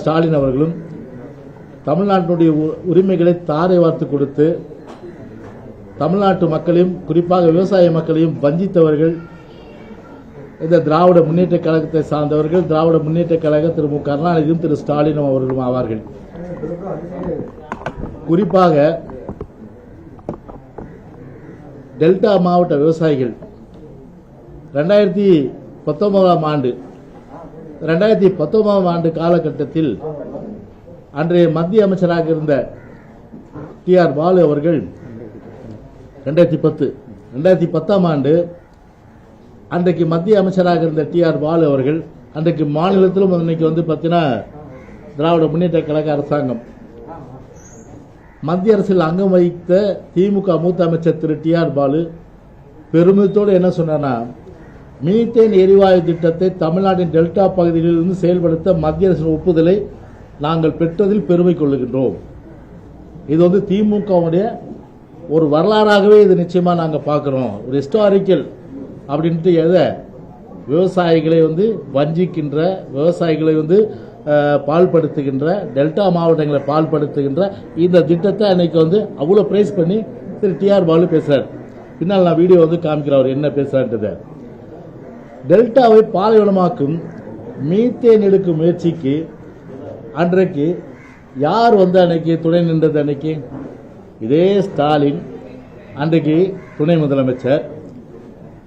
ஸ்டாலின் அவர்களும் தமிழ்நாட்டினுடைய உரிமைகளை தாரை வார்த்து கொடுத்து தமிழ்நாட்டு மக்களையும் குறிப்பாக விவசாய மக்களையும் வஞ்சித்தவர்கள் இந்த திராவிட முன்னேற்ற கழகத்தை சார்ந்தவர்கள் திராவிட முன்னேற்ற கழக திரு மு கருணாநிதியும் திரு ஸ்டாலினும் அவர்களும் ஆவார்கள். குறிப்பாக டெல்டா மாவட்ட விவசாயிகள் ரெண்டாயிரத்தி பத்தொன்பதாம் ஆண்டு ரெண்டாயிரத்தி பத்தொன்பதாம் ஆண்டு காலகட்டத்தில் அன்றைய மத்திய அமைச்சராக இருந்த டி ஆர் பாலு அவர்கள் ரெண்டாயிரத்தி பத்து ரெண்டாயிரத்தி பத்தாம் ஆண்டு அன்றைக்கு மத்திய அமைச்சராக இருந்த டி ஆர் பாலு அவர்கள் அன்றைக்கு மாநிலத்திலும் அன்னைக்கு வந்து பார்த்தீங்கன்னா திராவிட முன்னேற்ற கழக அரசாங்கம். மத்திய அரசில் அங்கம் வகித்த திமுக மூத்த அமைச்சர் திரு டி ஆர் பாலு பெருமிதத்தோடு என்ன சொன்னார்னா மீத்தேன் எரிவாயு திட்டத்தை தமிழ்நாட்டின் டெல்டா பகுதியிலிருந்து செயல்படுத்த மத்திய அரசின் ஒப்புதலை நாங்கள் பெற்றதில் பெருமை கொள்ளுகின்றோம். இது வந்து திமுகவுடைய ஒரு வரலாறாகவே இது நிச்சயமாக நாங்கள் பார்க்குறோம். ஒரு ஹிஸ்டாரிக்கல் அப்படின்ட்டு எதை? விவசாயிகளை வந்து வஞ்சிக்கின்ற விவசாயிகளை வந்து பால்படுத்துகின்ற டெல்டா மாவட்டங்களை பால்படுத்துகின்ற இந்த திட்டத்தை அன்னைக்கு வந்து அவ்வளோ பிரைஸ் பண்ணி திரு டிஆர் பாலு பேசுகிறார் பின்னால் நான் வீடியோ வந்து காமிக்கிறேன் அவர் என்ன பேசுகிறான்ட்டு டெல்டாவை பாலைவனமாக்கும் மீத்தேன் எடுக்கும் முயற்சிக்கு அன்றைக்கு யார் வந்து அன்னைக்கு துணை நின்றது அன்னைக்கு? இதே ஸ்டாலின் அன்றைக்கு துணை முதலமைச்சர்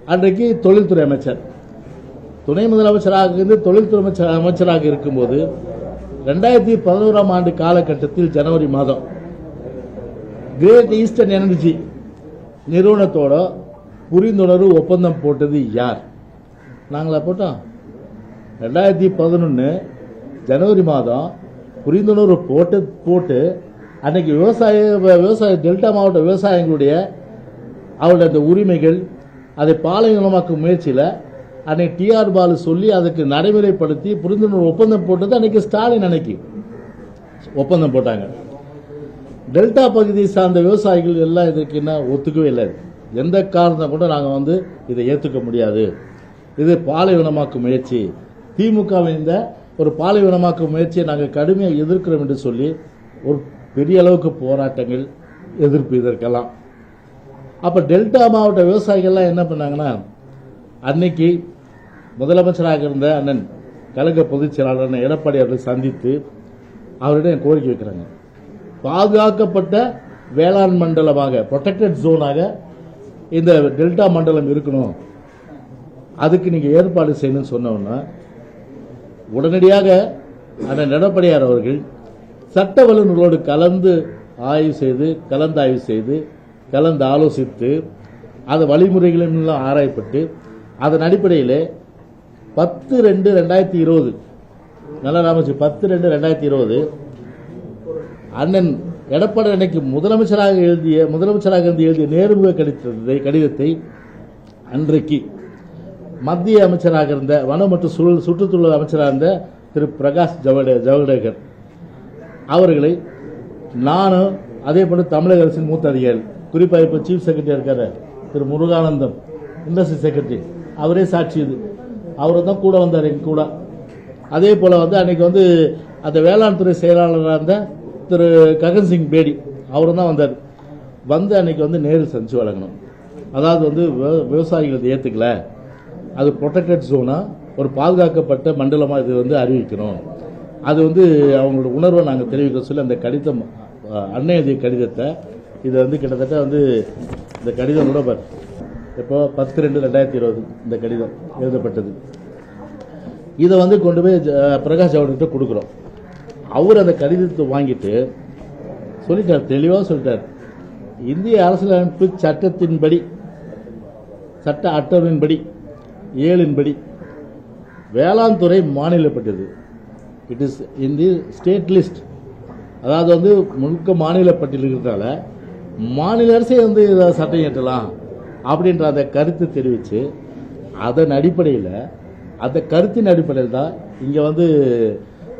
அன்றைக்கு தொழில்துறை அமைச்சர். துணை முதலமைச்சராக இருந்து தொழில்துறை அமைச்சர் அமைச்சராக இருக்கும்போது ரெண்டாயிரத்தி பதினோராம் ஆண்டு காலகட்டத்தில் ஜனவரி மாதம் கிரேட் ஈஸ்டர்ன் எனர்ஜி நிறுவனத்தோட புரிந்துணர்வு ஒப்பந்தம் போட்டது யார்? நாங்களா போட்டோம். ரெண்டாயிரத்தி பதினொன்று ஜனவரி மாதம் புரிந்துணர்வு போட்டு போட்டு அன்னைக்கு விவசாய விவசாய டெல்டா மாவட்ட விவசாயிகளுடைய அவருடைய அந்த உரிமைகள் அதை பாலைநலமாக்கும் முயற்சியில் அன்னைக்கு டிஆர் பாலு சொல்லி அதுக்கு நடைமுறைப்படுத்தி புரிந்துணர்வு ஒப்பந்தம் போட்டது அன்னைக்கு ஸ்டாலின் அன்னைக்கு. ஒப்பந்தம் போட்டாங்க. டெல்டா பகுதியை சார்ந்த விவசாயிகள் எல்லாம் இதற்கு என்ன ஒத்துக்கவே இல்லை. எந்த காரணம் கூட நாங்கள் வந்து இதை ஏற்றுக்க முடியாது. இது பாலைவனமாக்கும் முயற்சி. திமுகவின் இந்த ஒரு பாலைவனமாக்கும் முயற்சியை நாங்கள் கடுமையாக எதிர்க்கிறோம் என்று சொல்லி ஒரு பெரிய அளவுக்கு போராட்டங்கள் எதிர்ப்பு இதற்கெல்லாம். அப்போ டெல்டா மாவட்ட விவசாயிகள்லாம் என்ன பண்ணாங்கன்னா அன்னைக்கு முதலமைச்சராக இருந்த அண்ணன் கழக பொதுச் செயலாளர் எடப்பாடி அவர்களை சந்தித்து அவரிடம் கோரிக்கை வைக்கிறாங்க. பாதுகாக்கப்பட்ட வேளாண் மண்டலமாக ப்ரொடெக்டட் ஜோனாக இந்த டெல்டா மண்டலம் இருக்கணும். அதுக்கு நீங்கள் ஏற்பாடு செய்யணும்னு சொன்னோன்னா உடனடியாக அந்த எடப்பாடியார் அவர்கள் சட்ட வல்லுநர்களோடு கலந்து ஆய்வு செய்து கலந்து ஆய்வு செய்து கலந்து ஆலோசித்து அது வழிமுறைகளெல்லாம் எல்லாம் ஆராயப்பட்டு அதன் அடிப்படையில் பத்து ரெண்டு ரெண்டாயிரத்தி இருபது நல்லா நாமச்சு பத்து ரெண்டு ரெண்டாயிரத்தி இருபது அண்ணன் எடப்பாடி அன்னைக்கு முதலமைச்சராக எழுதிய முதலமைச்சராக இருந்து எழுதிய நேர்முக கடிதத்தை கடிதத்தை அன்றைக்கு மத்திய அமைச்சராக இருந்த வனம் மற்றும் சுழல் சுற்றுச்சூழல் அமைச்சராக இருந்த திரு பிரகாஷ் ஜவடே ஜவடேகர் அவர்களை நானும் அதே போல் தமிழக அரசின் மூத்த அதிகாரி குறிப்பாக இப்போ சீஃப் செக்ரட்டரி இருக்கார் திரு முருகானந்தம் இண்டஸ்ட்ரி செக்ரட்டரி அவரே சாட்சி இது. அவர் தான் கூட வந்தார் எங்கள் கூட. அதே போல் வந்து அன்றைக்கி வந்து அந்த வேளாண் துறை செயலாளராக இருந்த திரு ககன் சிங் பேடி அவரும் தான் வந்தார். வந்து அன்றைக்கி வந்து நேரில் சந்திச்சு வழங்கணும். அதாவது வந்து விவ- விவசாயிகள் ஏற்றுக்கலை ஏற்றுக்கல அது ப்ரொடெக்டட் ஜோனாக ஒரு பாதுகாக்கப்பட்ட மண்டலமாக இது வந்து அறிவிக்கணும். அது வந்து அவங்களோட உணர்வை நாங்கள் தெரிவிக்க சொல்லி அந்த கடிதம் அன்னை எழுதிய கடிதத்தை இதை வந்து கிட்டத்தட்ட வந்து இந்த கடிதம் கூட பார் இப்போ பத்து ரெண்டு ரெண்டாயிரத்தி இருபது இந்த கடிதம் எழுதப்பட்டது. இதை வந்து கொண்டு போய் ஜ- பிரகாஷ் அவர்கிட்ட கொடுக்குறோம். அவர் அந்த கடிதத்தை வாங்கிட்டு சொல்லிட்டார் தெளிவாக சொல்லிட்டார். இந்திய அரசியலமைப்பு சட்டத்தின்படி சட்ட அட்டவணையின்படி ஏழின்படி வேளாண் துறை மாநிலப்பட்டது. It is in the state list அதாவது வந்து முழுக்க மாநிலப்பட்டியல் இருக்கிறதால மாநில அரசே வந்து இதை சட்டம் இயற்றலாம் அப்படின்ற அந்த கருத்து தெரிவித்து அதன் அடிப்படையில் அந்த கருத்தின் அடிப்படையில் தான் இங்கே வந்து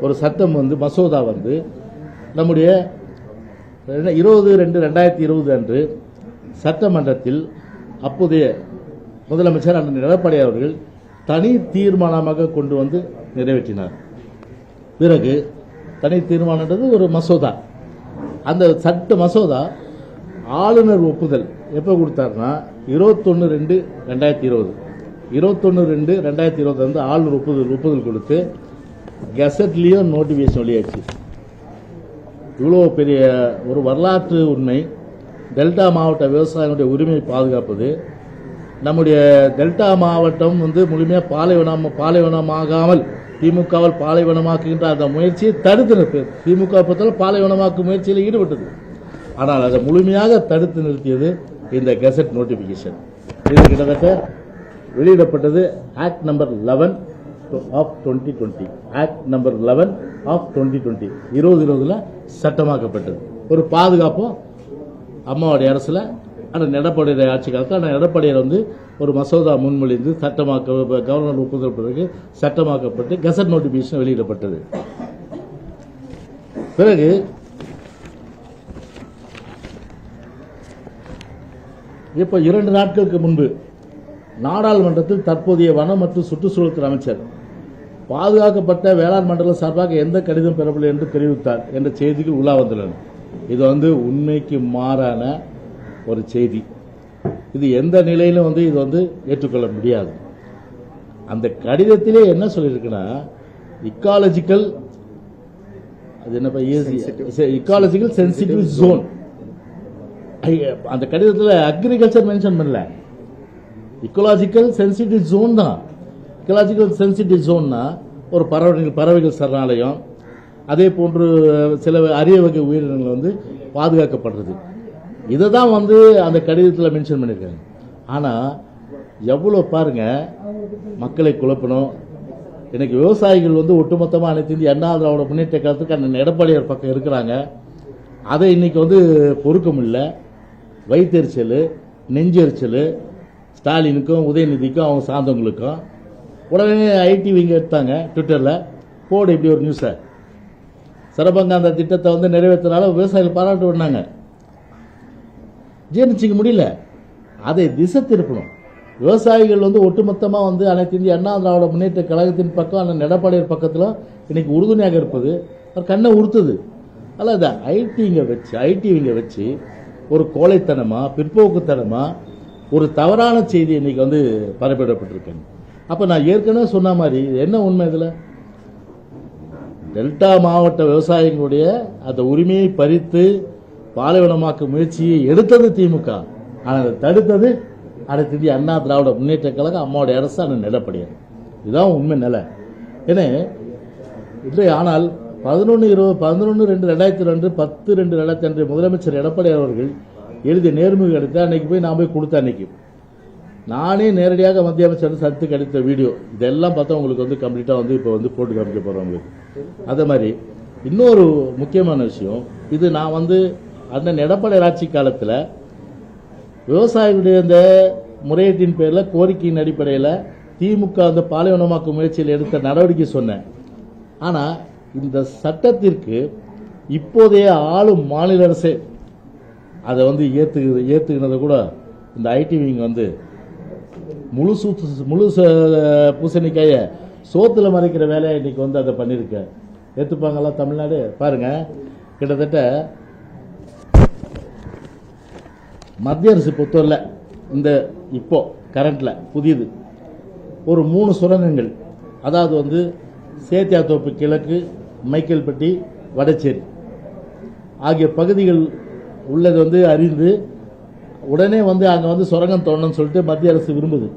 ஒரு சட்டம் வந்து மசோதா வந்து நம்முடைய இருபது ரெண்டு ரெண்டாயிரத்தி இருபது அன்று சட்டமன்றத்தில் அப்போதைய முதலமைச்சர் அண்ணன் எடப்பாடி அவர்கள் தனி தீர்மானமாக கொண்டு வந்து நிறைவேற்றினார். பிறகு தனி தீர்மானன்றது ஒரு மசோதா. அந்த சட்ட மசோதா ஆளுநர் ஒப்புதல் எப்போ கொடுத்தாருன்னா இருபத்தொன்று ரெண்டு ரெண்டாயிரத்தி இருபது. இருபத்தொன்று ரெண்டு ரெண்டாயிரத்தி இருபது வந்து ஆளுநர் ஒப்புதல் ஒப்புதல் கொடுத்து கெசட்லேயும் நோட்டிஃபிகேஷன் வெளியாச்சு. இவ்வளோ பெரிய ஒரு வரலாற்று உண்மை. டெல்டா மாவட்ட விவசாயிகளுடைய உரிமையை பாதுகாப்பது நம்முடைய டெல்டா மாவட்டம் வந்து முழுமையாக பாலைவனம் பாலைவனமாகாமல் திமுகவால் பாலைவனமாக்குகின்ற அந்த முயற்சியை தடுத்து நிறுத்து திமுக பொறுத்தவரை பாலைவனமாக்கும் முயற்சியில் ஈடுபட்டது. ஆனால் அதை முழுமையாக தடுத்து நிறுத்தியது இந்த கெசட் நோட்டிஃபிகேஷன் இது கிட்டத்தட்ட வெளியிடப்பட்டது act number eleven of twenty twenty. Act number eleven of twenty twenty. இருபது இருபதில் சட்டமாக்கப்பட்டது. ஒரு பாதுகாப்பும் அம்மாவுடைய அரசில் ஆனால் எடப்பாடியுடைய ஆட்சி காலத்தில் ஆனால் எடப்பாடியார் வந்து ஒரு மசோதா முன்மொழிந்து சட்டமாக்க கவர்னர் ஒப்புதல் பிறகு சட்டமாக்கப்பட்டு கெசட் நோட்டிஃபிகேஷன் வெளியிடப்பட்டது. பிறகு இப்போ இரண்டு நாட்களுக்கு முன்பு நாடாளுமன்றத்தில் தற்போதைய வனம் மற்றும் சுற்றுச்சூழல் துறை அமைச்சர் பாதுகாக்கப்பட்ட வேளாண் மண்டலம் சார்பாக எந்த கடிதம் பெறவில்லை என்று தெரிவித்தார் என்ற செய்திகள் உலா வந்துள்ளன. இது வந்து உண்மைக்கு மாறான ஒரு செய்தி. இது எந்த நிலையிலும் வந்து இது வந்து ஏற்றுக்கொள்ள முடியாது. அந்த கடிதத்திலே என்ன சொல்லியிருக்குன்னா இக்காலஜிக்கல் அது என்னப்பா இக்காலஜிக்கல் சென்சிட்டிவ் ஜோன் அந்த கடிதத்தில் அக்ரிகல்ச்சர் மென்ஷன் பண்ணல. இக்கோலாஜிக்கல் சென்சிட்டிவ் ஜோன் தான். இக்கோலாஜிக்கல் சென்சிட்டிவ் ஜோன்னா ஒரு பறவைகள் பறவைகள் சரணாலயம் அதே போன்று சில அரிய வகை உயிரினங்கள் வந்து பாதுகாக்கப்படுறது. இதை தான் வந்து அந்த கடிதத்தில் மென்ஷன் பண்ணியிருக்காங்க ஆனால் எவ்வளோ பாருங்கள் மக்களை குழப்பணும். எனக்கு விவசாயிகள் வந்து ஒட்டுமொத்தமாக அனைத்து இந்திய அண்ணா திராவிட முன்னேற்ற காலத்துக்கு அந்த எடப்பாடியார் பக்கம் இருக்கிறாங்க. அதை இன்றைக்கி வந்து பொறுக்க முடியல. வயிற்றெரிச்சல் நெஞ்செரிச்சல் ஸ்டாலினுக்கும் உதயநிதிக்கும் அவங்க சார்ந்தவங்களுக்கும். உடனே ஐடி விங்க எடுத்தாங்க ட்விட்டரில் போடு இப்படி ஒரு நியூஸை சிறப்பங்க அந்த திட்டத்தை வந்து நிறைவேற்றினால விவசாயிகள் பாராட்டு பண்ணாங்க. ஜீர்ணிச்சிக்க முடியல. அதை திசை திருப்பணும். விவசாயிகள் வந்து ஒட்டுமொத்தமாக வந்து அனைத்து இந்திய அண்ணா திராவிட முன்னேற்ற கழகத்தின் பக்கம் அந்த எடப்பாடியார் பக்கத்தில் இன்றைக்கி உறுதுணையாக இருப்பது அவர் கண்ணை உறுத்துது. அல்ல இந்த ஐடிங்க வச்சு ஐடிவிங்க வச்சு ஒரு கோழைத்தனமாக பிற்போக்குத்தனமாக ஒரு தவறான செய்தி இன்றைக்கி வந்து பரப்பிடப்பட்டிருக்கேன் அப்போ நான் ஏற்கனவே சொன்ன மாதிரி என்ன உண்மை இதில்? டெல்டா மாவட்ட விவசாயிகளுடைய அந்த உரிமையை பறித்து பாலைவனமாக்கும் முயற்சியை எடுத்தது திமுக. ஆனால் அதை தடுத்தது அடுத்த இந்திய அண்ணா திராவிட முன்னேற்ற கழகம் அம்மாவுடைய அரசு அந்த நிலப்படியார் இதுதான் உண்மை நிலை. ஏன்னா இல்லை ஆனால் பதினொன்று இருபது பதினொன்று ரெண்டு ரெண்டாயிரத்தி ரெண்டு பத்து ரெண்டு ரெண்டாயிரத்தி ரெண்டு முதலமைச்சர் எடப்பாடி அவர்கள் எழுதிய நேர்முக எடுத்து அன்னைக்கு போய் நான் போய் கொடுத்தேன் அன்னைக்கு. நானே நேரடியாக மத்திய அமைச்சர் சத்து கிடைத்த வீடியோ. இதெல்லாம் பார்த்தா உங்களுக்கு வந்து கம்ப்ளீட்டாக வந்து இப்போ வந்து போட்டு காமிக்க போகிறோம் உங்களுக்கு. அதே மாதிரி இன்னொரு முக்கியமான விஷயம். இது நான் வந்து அந்த எடப்பாடி ஆட்சி காலத்தில் விவசாயிகளுடைய இந்த முறையீட்டின் பேரில் கோரிக்கையின் அடிப்படையில் திமுக அந்த பாலைவனமாக்கும் முயற்சியில் எடுத்த நடவடிக்கை சொன்னேன். ஆனால் இந்த சட்டத்திற்கு இப்போதைய ஆளும் மாநில அரசே அதை வந்து ஏற்று ஏற்றுக்கினதை கூட இந்த ஐடி விங் வந்து முழு சூத்து முழு ச- பூசணிக்காய சோத்துல மறைக்கிற வேலையை இன்னைக்கு வந்து அதை பண்ணியிருக்க ஏற்றுப்பாங்களா தமிழ்நாடு? பாருங்க. கிட்டத்தட்ட மத்திய அரசு பொறுத்தவரையில் இந்த இப்போ கரண்ட்டில் புதியது ஒரு மூணு சுரங்கங்கள். அதாவது வந்து சேத்தியாத்தோப்பு கிழக்கு மைக்கேல்பட்டி வடச்சேரி. ஆகிய பகுதிகள் உள்ளது வந்து அறிந்து உடனே வந்து அங்கே வந்து சுரங்கம் தோணுன்னு சொல்லிட்டு மத்திய அரசு விரும்புது.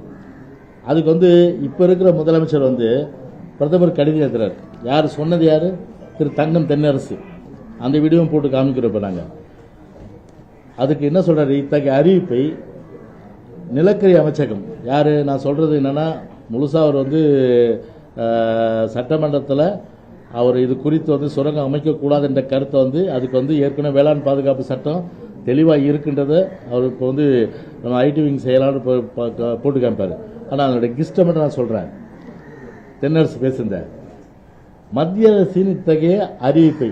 அதுக்கு வந்து இப்போ இருக்கிற முதலமைச்சர் வந்து பிரதமர் கடிதம் எழுதுறாரு. யார் சொன்னது யார்? திரு தங்கம் தென்னரசு. அந்த வீடியோவும் போட்டு காமிக்கிறோம் இப்போ நாங்கள் அதுக்கு என்ன சொல்றாரு? இத்தகைய அறிவிப்பை நிலக்கரி அமைச்சகம் யார்? நான் சொல்கிறது என்னென்னா முழுசாக அவர் வந்து சட்டமன்றத்தில் அவர் இது குறித்து வந்து சுரங்கம் அமைக்கக்கூடாது என்ற கருத்தை வந்து அதுக்கு வந்து ஏற்கனவே வேளாண் பாதுகாப்பு சட்டம் தெளிவாக இருக்கின்றதை அவர் இப்போ வந்து நம்ம ஐடி விங் செய்யலாம்னு போட்டு காமிப்பார். ஆனால் அதனுடைய கிஸ்ட்டை மட்டும் நான் சொல்கிறேன் தென்னரசு பேசுந்த மத்திய அரசின் இத்தகைய அறிவிப்பை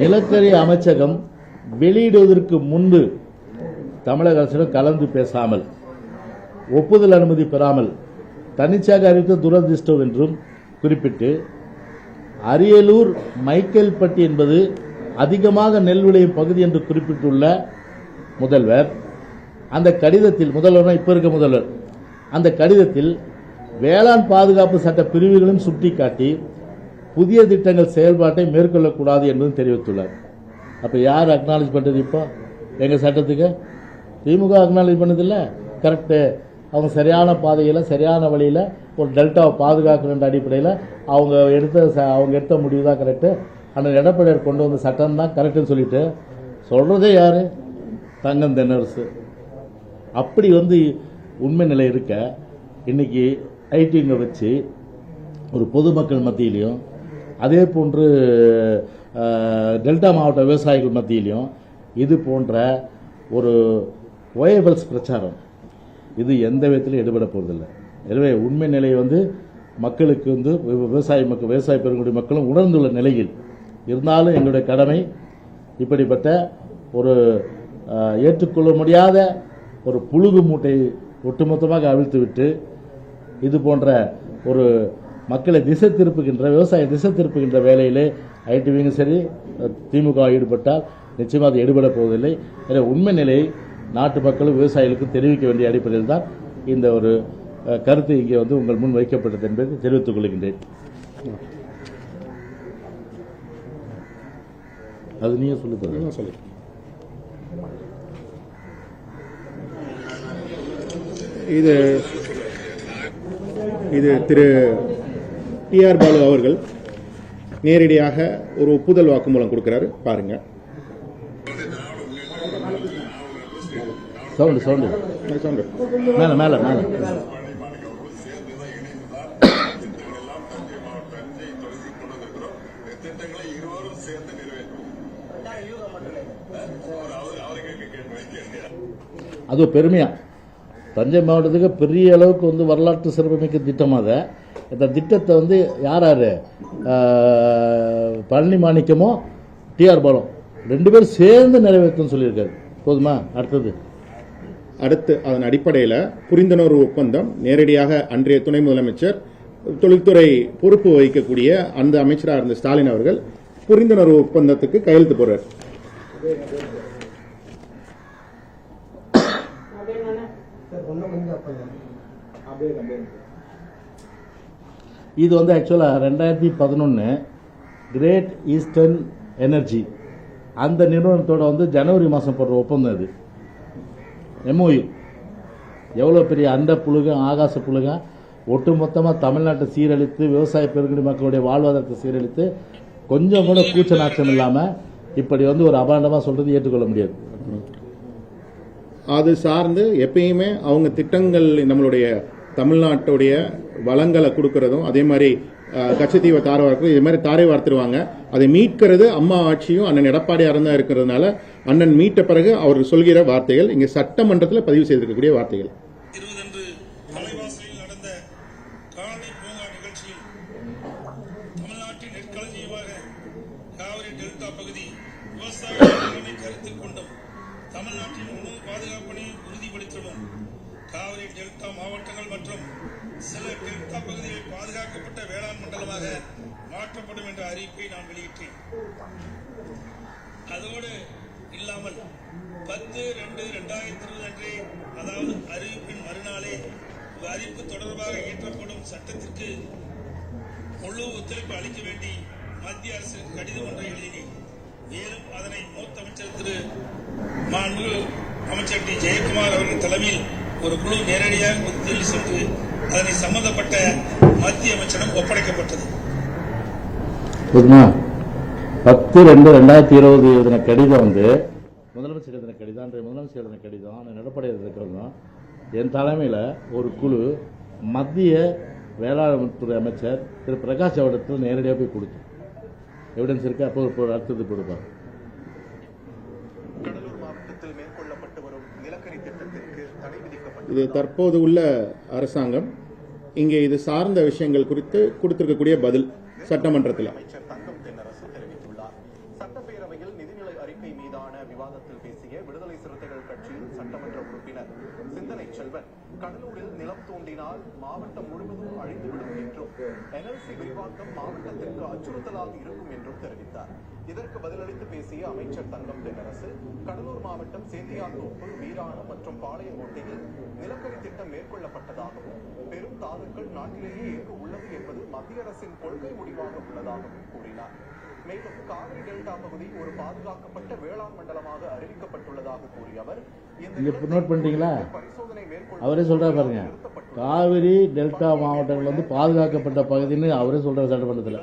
நிலக்கரி அமைச்சகம் வெளியிடுவதற்கு முன்பு தமிழக அரசிடம் கலந்து பேசாமல் ஒப்புதல் அனுமதி பெறாமல் தனிச்சாக அறிவித்த துரதிருஷ்டம் என்றும் குறிப்பிட்டு அரியலூர் மைக்கேல்பட்டி என்பது அதிகமாக நெல் விளையும் பகுதி என்று குறிப்பிட்டுள்ள முதல்வர் அந்த கடிதத்தில் முதல்வர் இப்ப இருக்க முதல்வர் அந்த கடிதத்தில் வேளாண் பாதுகாப்பு சட்ட பிரிவுகளும் சுட்டிக்காட்டி புதிய திட்டங்கள் செயல்பாட்டை மேற்கொள்ளக்கூடாது என்பதும் தெரிவித்துள்ளார். அப்போ யார் அக்னாலேஜ் பண்ணுறது இப்போ? எங்கள் சட்டத்துக்கு? திமுக அக்னாலேஜ் பண்ணதில்ல. கரெக்டு அவங்க சரியான பாதையில் சரியான வழியில் ஒரு டெல்டாவை பாதுகாக்கணுன்ற அடிப்படையில் அவங்க எடுத்த ச- அவங்க எடுத்த முடிவு தான் கரெக்டு அந்த எடப்பாடியார் கொண்டு வந்த சட்டம் தான் கரெக்டுன்னு சொல்லிட்டு. சொல்கிறதே யார்? தங்கம் தென்னரசு அப்படி வந்து உண்மை நிலை இருக்க இன்னைக்கு ஐடிங்க வச்சு ஒரு பொதுமக்கள் மத்தியிலையும் அதே போன்று டெல்டா மாவட்ட விவசாயிகள் மத்தியிலையும் இது போன்ற ஒரு ஒயபிள்ஸ் பிரச்சாரம். இது எந்த விதத்திலும் எடுபட போவதில்லை எனவே உண்மை நிலை வந்து மக்களுக்கு வந்து விவ- விவசாய மக்கள் விவசாய பெருங்குடி மக்களும் உணர்ந்துள்ள நிலையில் இருந்தாலும் எங்களுடைய கடமை இப்படிப்பட்ட ஒரு ஏற்றுக்கொள்ள முடியாத ஒரு புழுகு மூட்டை ஒட்டுமொத்தமாக அவிழ்த்து விட்டு இது போன்ற ஒரு மக்களை திசை திருப்புகின்ற விவசாய திசை திருப்புகின்ற வேலையிலே ஐடிவியும் சரி திமுக ஈடுபட்டால் நிச்சயமாக அது ஈடுபட போவதில்லை. எனவே உண்மை நிலையை நாட்டு மக்களும் விவசாயிகளுக்கும் தெரிவிக்க வேண்டிய அடிப்படையில் தான் இந்த ஒரு கருத்து இங்கே வந்து உங்கள் முன் வைக்கப்பட்டது என்பதை தெரிவித்துக் கொள்கின்றேன். அது நீங்க சொல்லுங்க. சொல்லு. இது இது திரு டி ஆர் பாலு அவர்கள் நேரடியாக ஒரு ஒப்புதல் வாக்குமூலம் கொடுக்கிறாரு. பாருங்க. Sound sound. சொல்றேன். மேலே மேலே மேலே. அது பெருமையா? தஞ்சை மாவட்டத்துக்கு பெரிய அளவுக்கு வந்து வரலாற்று சிறப்புமிக்க திட்டம் அது. இந்த திட்டத்தை வந்து யார் யார்? பழனி மாணிக்கமோ டிஆர் பாலம் ரெண்டு பேரும் சேர்ந்து நிறைவேற்றணும்னு சொல்லியிருக்காரு. போதுமா? அடுத்தது. அடுத்து அதன் அடிப்படையில் புரிந்துணர்வு ஒப்பந்தம் நேரடியாக அன்றைய துணை முதலமைச்சர் தொழில்துறை பொறுப்பு வகிக்கக்கூடிய அந்த அமைச்சராக இருந்த ஸ்டாலின் அவர்கள் புரிந்துணர்வு ஒப்பந்தத்துக்கு கையெழுத்து போடுறார். இது வந்து ஆக்சுவலாக ரெண்டாயிரத்தி பதினொன்று கிரேட் ஈஸ்டர்ன் எனர்ஜி அந்த நிறுவனத்தோட வந்து ஜனவரி மாதம் போடுற ஒப்பந்தம் இது எம்ஓயு எவ்வளோ பெரிய அண்ட புழுகம் ஆகாச புழுகம். ஒட்டுமொத்தமாக தமிழ்நாட்டை சீரழித்து விவசாய பெருங்குடி மக்களுடைய வாழ்வாதாரத்தை சீரழித்து கொஞ்சம் கூட கூச்ச நாச்சம் இல்லாமல் இப்படி வந்து ஒரு அபாண்டமாக சொல்கிறது ஏற்றுக்கொள்ள முடியாது. அது சார்ந்து எப்பயுமே அவங்க திட்டங்கள் நம்மளுடைய தமிழ்நாட்டுடைய வளங்களை கொடுக்கறதும் அதே மாதிரி கச்சத்தீவை தாரை வார்க்கிறதும் இது மாதிரி தாரை வார்த்துருவாங்க. அதை மீட்கிறது அம்மா ஆட்சியும் அண்ணன் எடப்பாடியாரும் தான் இருக்கிறதுனால அண்ணன் மீட்ட பிறகு அவர் சொல்கிற வார்த்தைகள் இங்கே சட்டமன்றத்தில் பதிவு செய்திருக்கக்கூடிய வார்த்தைகள். தமிழ்நாட்டின் நெற்களஞ்சியமாக காவிரி டெல்டா பகுதி விவசாய கருத்தில் கொண்டும் தமிழ்நாட்டின் உணவு பாதுகாப்பினை உறுதிப்படுத்தவும் காவிரி டெல்டா மாவட்டங்கள் மற்றும் சில டெல்டா பகுதிகளில் பாதுகாக்கப்பட்ட வேளாண் மண்டலமாக மாற்றப்படும் என்ற அறிவிப்பை நான் வெளியிட்டேன். அதோடு இல்லாமல் பத்து ரெண்டு ரெண்டாயிரத்தி இருபது அன்றே அதாவது அறிவிப்பின் மறுநாளே அறிவிப்பு தொடர்பாக இயற்றப்படும் சட்டத்திற்கு முழு ஒத்துழைப்பு அளிக்க வேண்டி மத்திய அரசு கடிதம் ஒன்றை எழுதினேன். மேலும் அதனை மூத்த அமைச்சர் திரு மாண்பு அமைச்சர் டி. ஜெயக்குமார் அவர்கள் தலைமையில் ஒரு குழு நேரடியாக புதுதில்லி சென்று அதனை சம்பந்தப்பட்ட மத்திய அமைச்சரிடம் ஒப்படைக்கப்பட்டது. பத்து ரெண்டு ரெண்டாயிரத்தி இருபது எழுதின கடிதம் வந்து முதலமைச்சர் எழுதின கடிதம் அன்றைய முதலமைச்சர் எழுதின கடிதம் அண்ணன் எடப்பாடி எழுதின கடிதம் என் தலைமையில் ஒரு குழு மத்திய வேளாண் துறை அமைச்சர் திரு பிரகாஷ் ஜவடத்தில் நேரடியாக போய் கொடுத்தோம். எவிடன்ஸ் இருக்கு? அப்போ இப்போ அடுத்தது கொடுப்பார் இது தற்போது உள்ள அரசாங்கம். இங்கே இது சார்ந்த விஷயங்கள் குறித்து கொடுத்திருக்கக்கூடிய பதில் சட்டமன்றத்தில். கடலூரில் நிலம் தோண்டினால் மாவட்டம் முழுவதும் அழிந்துவிடும் என்றும் என்எல்சி விரிவாக்கம் மாவட்டத்திற்கு அச்சுறுத்தலாக இருக்கும் என்றும் தெரிவித்தார். இதற்கு பதிலளித்து பேசிய அமைச்சர் தங்கம் தென்னரசு கடலூர் மாவட்டம் சேத்தியாத்தோப்பு வீராணம் மற்றும் பாளையங்கோட்டையில் நிலக்கரி திட்டம் மேற்கொள்ளப்பட்டதாகவும் பெரும் தாதுக்கள் நாட்டிலேயே எங்கு உள்ளது என்பது மத்திய அரசின் கொள்கை முடிவாக உள்ளதாகவும் கூறினார். மேலும் காவிரி டெல்டா பகுதி ஒரு பாதுகாக்கப்பட்ட வேளாண் மண்டலமாக அறிவிக்கப்பட்டுள்ளது. இங்க நோட் பண்ணிட்டீங்களா? அவரே சொல்றாரு பாருங்க. காவிரி டெல்டா மாவட்டங்கள் வந்து பாதுகாக்கப்பட்ட பகுதின்னு அவரே சொல்றாரு சட்டமன்றத்தில்.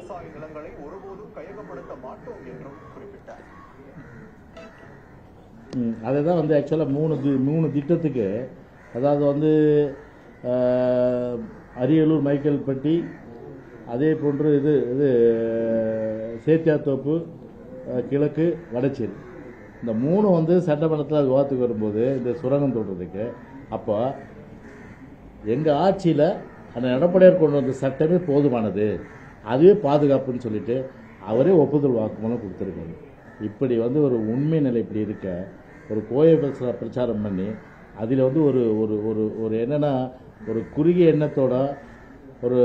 அதை தான் வந்து ஆக்சுவலாக மூணு தி- மூணு திட்டத்துக்கு அதாவது வந்து அரியலூர் மைக்கேல்பட்டி அதே போன்று இது இது சேத்தியாத்தோப்பு கிழக்கு வடச்சேரி. இந்த மூணு வந்து சட்டமன்றத்தில் விவாதத்துக்கு வரும்போது இந்த சுரங்கம் தோன்றதுக்கு அப்போ எங்கள் ஆட்சியில் அந்த எடப்பாடியார் கொண்டு வந்த சட்டமே போதுமானது. அதுவே பாதுகாப்புன்னு சொல்லிட்டு அவரே ஒப்புதல் வாக்குமூலம் கொடுத்துருக்காரு. இப்படி வந்து ஒரு உண்மை நிலை இப்படி இருக்க ஒரு கோய பிரச்சாரம் பண்ணி அதில் வந்து ஒரு ஒரு ஒரு ஒரு என்னென்னா ஒரு குறுகிய எண்ணத்தோட ஒரு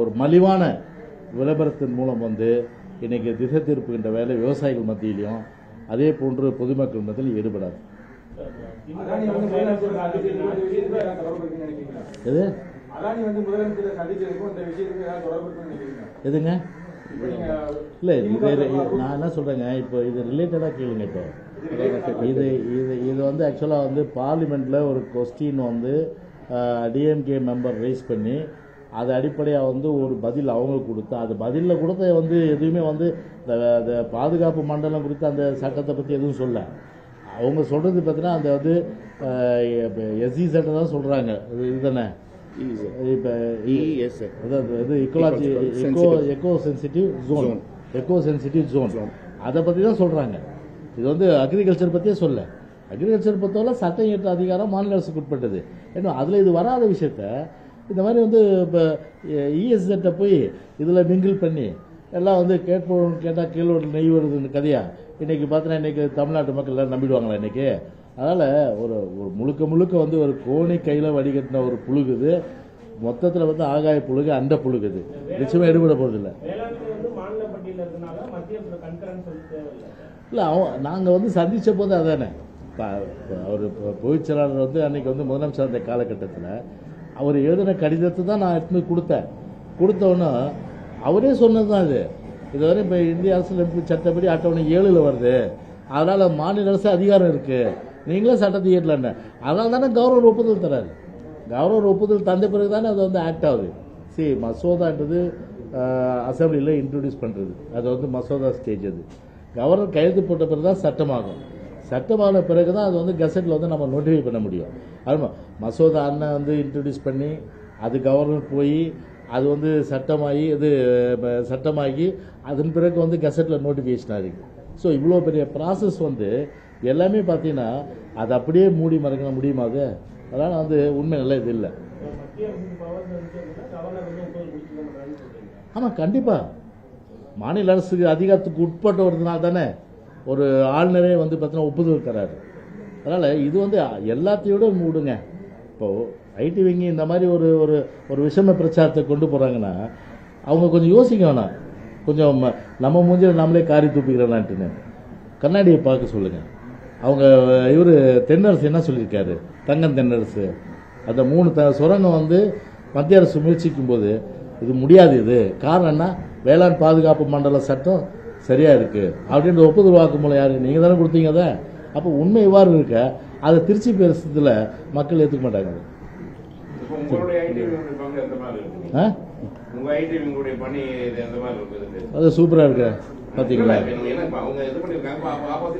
ஒரு மலிவான விளம்பரத்தின் மூலம் வந்து இன்றைக்கி திசை திருப்புகின்ற வேலை விவசாயிகள் மத்தியிலையும் அதே போன்று பொதுமக்கள் மத்தியிலும் ஈடுபடாது. எது? எதுங்க? இல்லை இது- நான் என்ன சொல்கிறேங்க இப்போ இது ரிலேட்டடாக கேளுங்க இப்போ. இது இது இது வந்து ஆக்சுவலாக வந்து பார்லிமெண்ட்டில் ஒரு கொஸ்டின் வந்து டிஎம்கே மெம்பர் ரைஸ் பண்ணி அது அடிப்படையாக வந்து ஒரு பதில் அவங்க கொடுத்து அது பதிலில் கொடுத்த வந்து எதுவுமே வந்து இந்த பாதுகாப்பு மண்டலம் குறித்து அந்த சட்டத்தை பற்றி எதுவும் சொல்ல. அவங்க சொல்கிறது பார்த்தீங்கன்னா அந்த வந்து எஸ்சி சட்டம் தான் சொல்கிறாங்க இது இதுதானே இப்போ இது ecology eco eco sensitive zone eco sensitive zone அதை பற்றி தான் சொல்கிறாங்க இது வந்து அக்ரிகல்ச்சர் பற்றியே சொல்ல. அக்ரிகல்ச்சர் பொறுத்தவரை சட்டம் இயற்ற அதிகாரம் மாநில அரசுக்கு உட்பட்டது. ஏன்னா அதில் இது வராத விஷயத்த இந்த மாதிரி வந்து இப்போ இஎஸ்எட்டை போய் இதில் மிங்கிள் பண்ணி எல்லாம் வந்து கேட்போம் கேட்டால் கீழோடு நெய் வருதுன்னு கதையா? இன்றைக்கி பார்த்தோன்னா இன்றைக்கி தமிழ்நாட்டு மக்கள் எல்லாம் நம்பிடுவாங்களா இன்றைக்கி அதனால் ஒரு ஒரு முழுக்க முழுக்க வந்து ஒரு கோணி கையில் வடிகட்டின ஒரு புழுகுது. மொத்தத்தில் வந்து ஆகாய புழுகு அந்த புழுகுது. நிச்சயமாக எடுபட போகிறதில்ல இல்லை அவன் நாங்கள் வந்து சந்தித்த போது அதானே. அவர் பொதுச் செயலாளர் வந்து அன்னைக்கு வந்து முதலமைச்சர் அந்த காலகட்டத்தில் அவர் எழுதின கடிதத்தை தான் நான் எடுத்து கொடுத்தேன். கொடுத்தோன்னே அவரே சொன்னது தான் இது இதுவரை இப்போ இந்திய அரசியலமைப்பு சட்டப்படி அட்டவணை ஏழில் வருது. அதனால் மாநில அரசு அதிகாரம் இருக்குது நீங்களே சட்டத்தை இயற்றலன்னு அதனால தானே கவர்னர் ஒப்புதல் தராரு. கவர்னர் ஒப்புதல் தந்த பிறகு தானே அது வந்து ஆக்ட் ஆகுது. சரி மசோதான்றது அசம்பிளியில் இன்ட்ரடியூஸ் பண்ணுறது அது வந்து மசோதா ஸ்டேஜ் அது. கவர்னர் கையெழுத்து போட்ட பிறகு தான் சட்டமாகும். சட்டமான பிறகு தான் அது வந்து கசட்டில் வந்து நம்ம நோட்டிஃபை பண்ண முடியும். ஆமாம் மசோதா அண்ணன் வந்து இன்ட்ரடியூஸ் பண்ணி அது கவர்னர் போய் அது வந்து சட்டமாகி இது சட்டமாகி அதன் பிறகு வந்து கசட்டில் நோட்டிஃபிகேஷன் ஆகிருக்கு ஸோ இவ்வளோ பெரிய ப்ராசஸ் வந்து எல்லாமே பார்த்தீங்கன்னா அது அப்படியே மூடி மறைக்க முடியுமாது அதனால் வந்து உண்மை நல்ல இது இல்லை. ஆமாம் கண்டிப்பாக மாநில அரசுக்கு அதிகாரத்துக்கு உட்பட்டவர்னால தானே ஒரு ஆளுநரே வந்து பார்த்தீங்கன்னா ஒப்புதல் தராரு. அதனால் இது வந்து எல்லாத்தையோட மூடுங்க. இப்போது ஐடி விங்கி இந்த மாதிரி ஒரு ஒரு ஒரு விஷம பிரச்சாரத்தை கொண்டு போகிறாங்கன்னா அவங்க கொஞ்சம் யோசிக்க வேணாம். கொஞ்சம் நம்ம மூஞ்சில் நம்மளே காரி துப்பிக்கிறலான்ட்டுன்னு. கண்ணாடியை பார்க்க சொல்லுங்கள் அவங்க இவர் தென்னரசு என்ன சொல்லியிருக்காரு? தங்கம் தென்னரசு. அந்த மூணு த சுரங்கம் வந்து மத்திய அரசு முயற்சிக்கும் போது இது முடியாது இது. காரணம்னா வேளாண் பாதுகாப்பு மண்டல சட்டம் சரியா இருக்கு. அப்படின்ற ஒப்புதல் வாக்குமூலம் யாரு? நீங்க தானே கொடுத்தீங்க அதை. அப்போ உண்மை இவ்வாறு இருக்க? அதை திருச்சி பேசுறதுல மக்கள் ஏற்றுக்க மாட்டாங்க. அது சூப்பரா இருக்கு.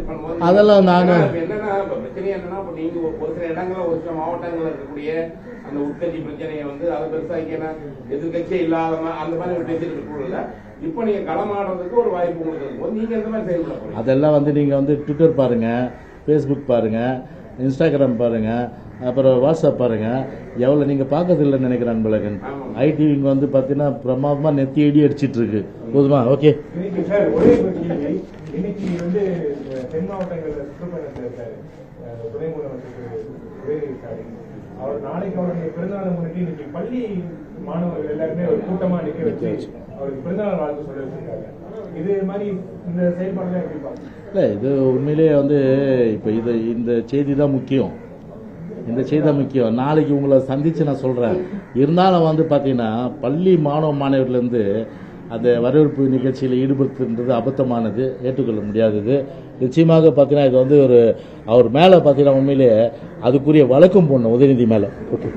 பண்ணும்போது அதெல்லாம் இப்ப என்னன்னா பிரச்சனை என்னன்னா நீங்க ஒரு சில இடங்கள்ல ஒரு சில மாவட்டங்கள்ல இருக்கக்கூடிய அந்த உட்கட்சி பிரச்சனையை வந்து அதை பெருசாக்கி எதிர்கட்சியே இல்லாத அந்த மாதிரி பேசிட்டு இருக்கல இப்ப நீங்க களமாடுறதுக்கு ஒரு வாய்ப்பு உங்களுக்கு நீங்க எந்த மாதிரி செயல்பட அதெல்லாம் வந்து நீங்கள் வந்து ட்விட்டர் பாருங்கள் ஃபேஸ்புக் பாருங்கள் இன்ஸ்டாகிராம் பாருங்கள் அப்புறம் வாட்ஸ்அப் பாருங்க. எவ்வளோ நீங்கள் பார்க்கறது இல்லைன்னு நினைக்கிறேன் அன்பழகன் ஐடி இங்கே வந்து பார்த்தீங்கன்னா பிரமாதமாக நெத்தி அடி அடிச்சிட்டு இருக்கு போதுமா? ஓகே இன்னைக்கு சார் ஒரே ஒரு கேள்வி இன்னைக்கு வந்து தென் மாவட்டங்கள்ல சுற்றுப்பயணத்தில் இருக்காரு அவர் நாளைக்கு அவருடைய பிறந்தநாளை முன்னிட்டு இன்னைக்கு பள்ளி மாணவர்கள் எல்லாருமே ஒரு கூட்டமா நிக்க வச்சு. அவருக்கு பிறந்தநாள் வாழ்த்து சொல்ல வச்சிருக்காங்க. இது மாதிரி இந்த செயல்பாடுலாம் எப்படி பார்க்கலாம் இல்லை இது உண்மையிலேயே வந்து இப்போ இது இந்த செய்தி தான் முக்கியம். இந்த செய்தி தான் முக்கியம். நாளைக்கு உங்களை சந்தித்து நான் சொல்கிறேன் இருந்தாலும் வந்து பார்த்தீங்கன்னா பள்ளி மாணவ மாணவர்லேருந்து அந்த வரவேற்பு நிகழ்ச்சியில் ஈடுபடுத்துன்றது அபத்தமானது. ஏற்றுக்கொள்ள முடியாதது. நிச்சயமாக பார்த்தீங்கன்னா இது வந்து ஒரு அவர் மேலே பார்த்தீங்கன்னா உண்மையிலேயே அதுக்குரிய வழக்கம் போடணும் உதயநிதி மேலே. ஓகே.